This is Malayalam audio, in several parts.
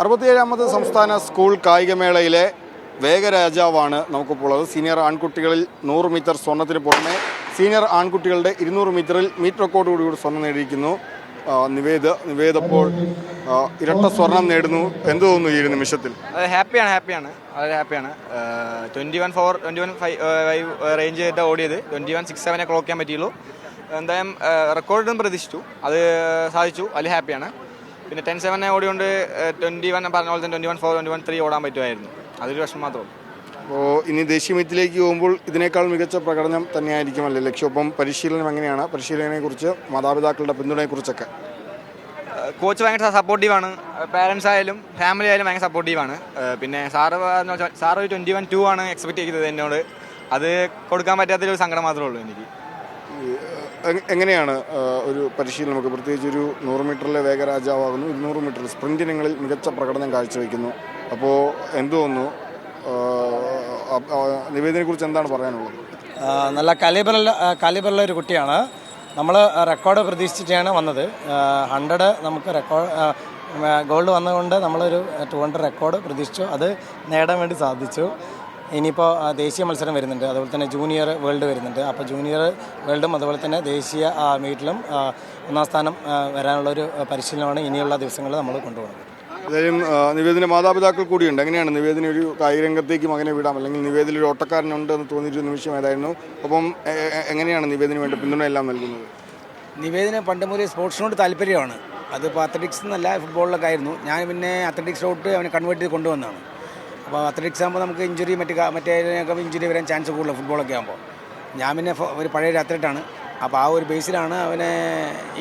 അറുപത്തിയേഴാമത് സംസ്ഥാന സ്കൂൾ കായികമേളയിലെ വേഗരാജാവാണ് നമുക്കിപ്പോൾ ഉള്ളത് സീനിയർ ആൺകുട്ടികളിൽ നൂറ് മീറ്റർ സ്വർണത്തിന് പുറമെ സീനിയർ ആൺകുട്ടികളുടെ ഇരുന്നൂറ് മീറ്ററിൽ മീറ്റ് റെക്കോർഡ് കൂടി സ്വർണം നേടിയിരിക്കുന്നു. നിവേദ നിവേദ് നിവേദ് അപ്പോൾ ഇരട്ട സ്വർണം നേടുന്നു. എന്ത് തോന്നുന്നു ഈ ഒരു നിമിഷത്തിൽ? ഹാപ്പിയാണ് ഹാപ്പിയാണ്. വളരെ ഹാപ്പിയാണ്. Twenty one four twenty one five five range ആയിട്ട് ഓടിയത്. ട്വന്റി വൺ സിക്സ് സെവനെ ക്ലോക്ക് ചെയ്യാൻ പറ്റിയുള്ളൂ. എന്തായാലും റെക്കോർഡും പ്രതീക്ഷിച്ചു. അത് സാധിച്ചു. അതിൽ ഹാപ്പിയാണ്. പിന്നെ ടെൻ സെവനെ ഓടിയോണ്ട് ട്വന്റി വൺ പറഞ്ഞ പോലെ തന്നെ twenty one four twenty one three ഓടാൻ പറ്റുമായിരുന്നു. അതൊരു വിഷമം മാത്രമേ അപ്പോൾ ഇനി ദേശീയ മീറ്റിലേക്ക് പോകുമ്പോൾ ഇതിനേക്കാൾ മികച്ച പ്രകടനം തന്നെയായിരിക്കുമല്ലേ ലക്ഷ്യം? പരിശീലനം എങ്ങനെയാണ്? പരിശീലനത്തെക്കുറിച്ച് മാതാപിതാക്കളുടെ പിന്തുണയെക്കുറിച്ചൊക്കെ. കോച്ച് ഭയങ്കര സപ്പോർട്ടീവാണ് പാരൻസ് ആയാലും ഫാമിലി ആയാലും ഭയങ്കര സപ്പോർട്ടീവാണ് പിന്നെ സാറ് സാറ് ഒരു ട്വന്റി വൺ ടു ആണ് എക്സ്പെക്ട് ചെയ്തത് എന്നോട്. അത് കൊടുക്കാൻ പറ്റാത്തൊരു സങ്കടം മാത്രമേ ഉള്ളൂ എനിക്ക്. എങ്ങനെയാണ് ഒരു പരിശീലനം നമുക്ക്? പ്രത്യേകിച്ച് ഒരു നൂറ് മീറ്ററിലെ വേഗരാജാവാകുന്നു. ഇരുന്നൂറ് മീറ്റർ സ്പ്രിന്റ് ഇനങ്ങളിൽ മികച്ച പ്രകടനം കാഴ്ചവെക്കുന്നു. അപ്പോൾ എന്തോന്നു തോന്നുന്നു? നിവേദനെ കുറിച്ച് എന്താണ് പറയാനുള്ളത്? നല്ല കാലിബറുള്ള കാലിബറുള്ള ഒരു കുട്ടിയാണ്. നമ്മൾ റെക്കോർഡ് പ്രതീക്ഷിച്ചിട്ടാണ് വന്നത്. ഹൺഡ്രഡ് നമുക്ക് റെക്കോർഡ് ഗോൾഡ് വന്നതുകൊണ്ട് നമ്മളൊരു ടു ഹൺഡ്രഡ് റെക്കോർഡ് പ്രതീക്ഷിച്ചു. അത് നേടാൻ വേണ്ടി സാധിച്ചു. ഇനിയിപ്പോൾ ദേശീയ മത്സരം വരുന്നുണ്ട്. അതുപോലെ തന്നെ ജൂനിയർ വേൾഡ് വരുന്നുണ്ട്. അപ്പോൾ ജൂനിയർ വേൾഡും അതുപോലെ തന്നെ ദേശീയ മീറ്റിലും ഒന്നാം സ്ഥാനം വരാനുള്ള ഒരു പരിശീലനമാണ് ഇനിയുള്ള ദിവസങ്ങളിൽ നമ്മൾ കൊണ്ടുപോകുന്നത്. അതായത് നിവേദന മാതാപിതാക്കൾ കൂടിയുണ്ട്. എങ്ങനെയാണ് നിവേദിന് ഒരു കായിക രംഗത്തേക്ക് മകനെ വിടാം? അല്ലെങ്കിൽ നിവേദിൽ ഒരു ഓട്ടക്കാരനുണ്ട് എന്ന് തോന്നിയൊരു നിമിഷം ഏതായിരുന്നു? അപ്പം എങ്ങനെയാണ് നിവേദിന് വേണ്ട പിന്തുണ എല്ലാം നൽകുന്നത്? നിവേദന പണ്ട് മുതലേ സ്പോർട്സിനോട് താല്പര്യമാണ്. അതിപ്പോൾ അത്ലറ്റിക്സ് എന്നല്ല ഫുട്ബോളിലൊക്കെ ആയിരുന്നു. ഞാൻ പിന്നെ അത്ലറ്റിക്സിലോട്ട് അവനെ കൺവേർട്ട് ചെയ്ത് കൊണ്ടുവന്നതാണ്. അപ്പോൾ അത്ലറ്റിക്സ് ആകുമ്പോൾ നമുക്ക് ഇഞ്ചുറി മറ്റ് മറ്റേതിനൊക്കെ മറ്റേ ഇഞ്ചുറി വരാൻ ചാൻസ് കൂടുതൽ ഫുട്ബോളൊക്കെ ആകുമ്പോൾ ഞാൻ പിന്നെ ഒരു പഴയ ഒരു അത്ലറ്റാണ് അപ്പോൾ ആ ഒരു ബേസിലാണ് അവനെ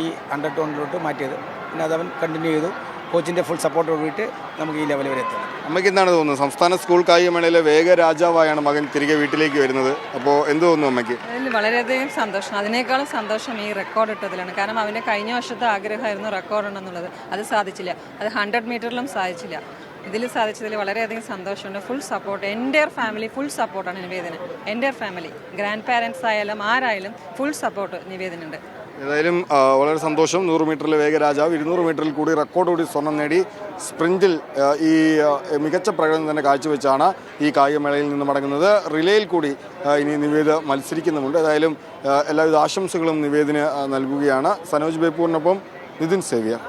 ഈ അണ്ടർ ടോണിലോട്ട് മാറ്റിയത്. പിന്നെ അത് അവൻ കണ്ടിന്യൂ ചെയ്തു കോച്ചിന്റെ ഫുൾ സപ്പോർട്ട് കൂടിയിട്ട് നമുക്ക് ഈ ലെവൽ വരെ എത്തുന്നത് അമ്മയ്ക്ക് എന്താണ് തോന്നുന്നത്? സംസ്ഥാന സ്കൂൾ കായികമേളയിലെ വേഗ രാജാവായാണ് മകൻ തിരികെ വീട്ടിലേക്ക് വരുന്നത്. അപ്പോൾ എന്ത് തോന്നുന്നു അമ്മയ്ക്ക്? അതിൽ വളരെയധികം സന്തോഷം. അതിനേക്കാളും സന്തോഷം ഈ റെക്കോർഡ് ഇട്ടതിലാണ്. കാരണം അവന്റെ കഴിഞ്ഞ വർഷത്തെ ആഗ്രഹമായിരുന്നു റെക്കോർഡ് ഉണ്ടെന്നുള്ളത്. അത് സാധിച്ചില്ല. അത് ഹൺഡ്രഡ് മീറ്ററിലും സാധിച്ചില്ല. ഇതിൽ സാധിച്ചതിൽ വളരെയധികം സന്തോഷമുണ്ട്. ഫുൾ സപ്പോർട്ട് എന്റെ ഫാമിലി ഫുൾ സപ്പോർട്ടാണ് നിവേദന. എന്റെ ഫാമിലി ഗ്രാൻഡ് പാരൻസ് ആയാലും ആരായാലും ഫുൾ സപ്പോർട്ട് നിവേദനുണ്ട് ഏതായാലും വളരെ സന്തോഷം. നൂറ് മീറ്ററിൽ വേഗരാജാവ് ഇരുന്നൂറ് മീറ്ററിൽ കൂടി റെക്കോർഡ് കൂടി സ്വർണം നേടി സ്പ്രിന്റിൽ ഈ മികച്ച പ്രകടനം തന്നെ കാഴ്ചവെച്ചാണ് ഈ കായികമേളയിൽ നിന്ന് മടങ്ങുന്നത്. റിലേയിൽ കൂടി ഇനി നിവേദ മത്സരിക്കുന്നുമുണ്ട്. ഏതായാലും എല്ലാവിധ ആശംസകളും നിവേദിന് നൽകുകയാണ്. സനോജ് ബേപ്പൂറിനൊപ്പം നിതിൻ സേവ്യർ